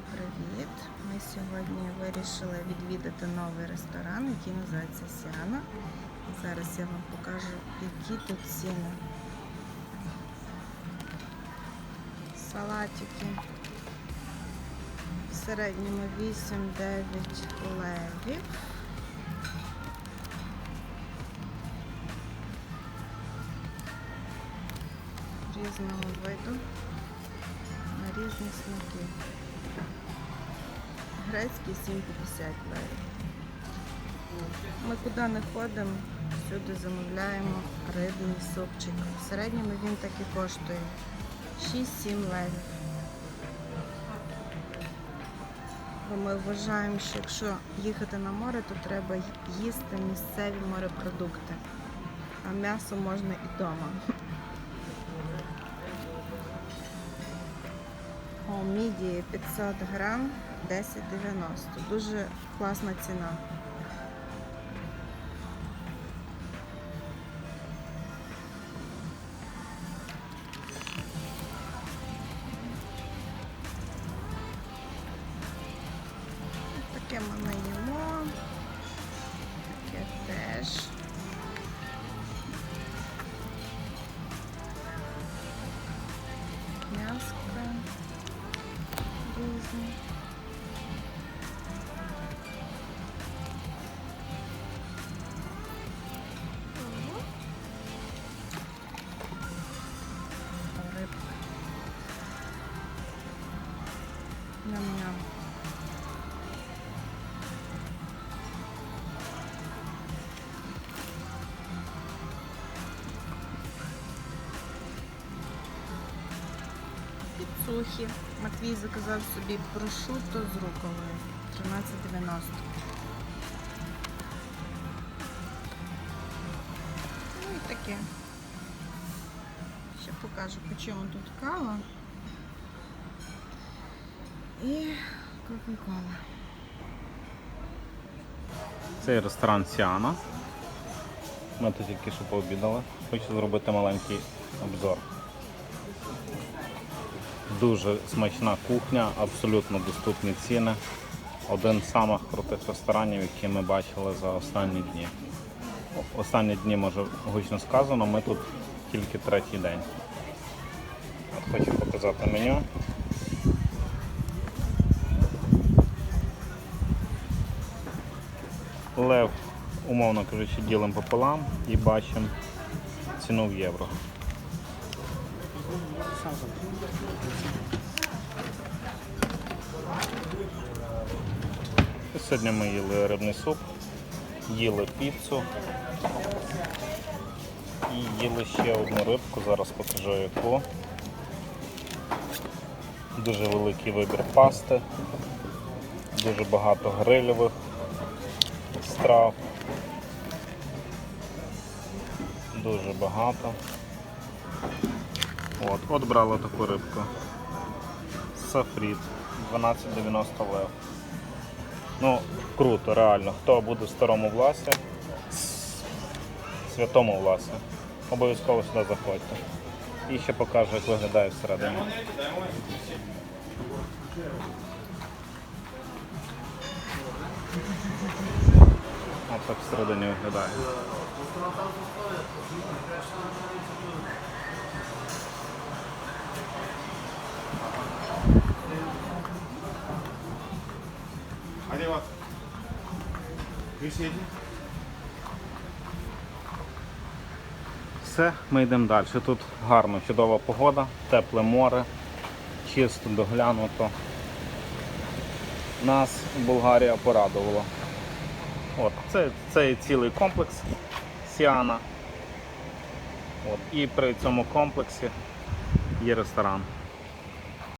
Привіт! Ми сьогодні вирішили відвідати новий ресторан, який називається Сіана. Зараз я вам покажу, які тут ціни. Салатики в середньому 8-9 левів. Різного виду на різні смаки. Грецький 7,50 левів. Ми куди не ходимо, всюди замовляємо рибний супчик. В середньому він так і коштує 6-7 левів. Ми вважаємо, що якщо їхати на море, то треба їсти місцеві морепродукти. А м'ясо можна і вдома. Мідії 500 грам 10,90. Дуже класна ціна. Таке ми не різні. Підсухи. Матвій заказав собі прошуто з руколою. 13,90. Ну і таке. Ще покажу, по чому тут кава. І Кока-Кола. Це ресторан Сіана. Ми тут тільки що пообідали. Хочу зробити маленький обзор. Дуже смачна кухня, абсолютно доступні ціни. Один з самих крутих ресторанів, які ми бачили за останні дні. Останні дні, може, гучно сказано, ми тут тільки третій день. От хочу показати меню. Лев, умовно кажучи, ділимо пополам і бачимо ціну в євро. Сьогодні ми їли рибний суп, їли піцу і їли ще одну рибку, зараз покажу яку. Дуже великий вибір пасти, дуже багато грильових страв. Дуже багато. От, от брала таку рибку. Сафріт 12,90 лев. Ну, круто, реально. Хто буде в старому власі, святому власі, обов'язково сюди заходьте. І ще покажу, як виглядає всередині. От так всередині виглядає. Висіді. Все, ми йдемо далі. Тут гарно, чудова погода, тепле море, чисто доглянуто. Нас Болгарія порадувала. От, це, це цілий комплекс Сіана. От, і при цьому комплексі є ресторан.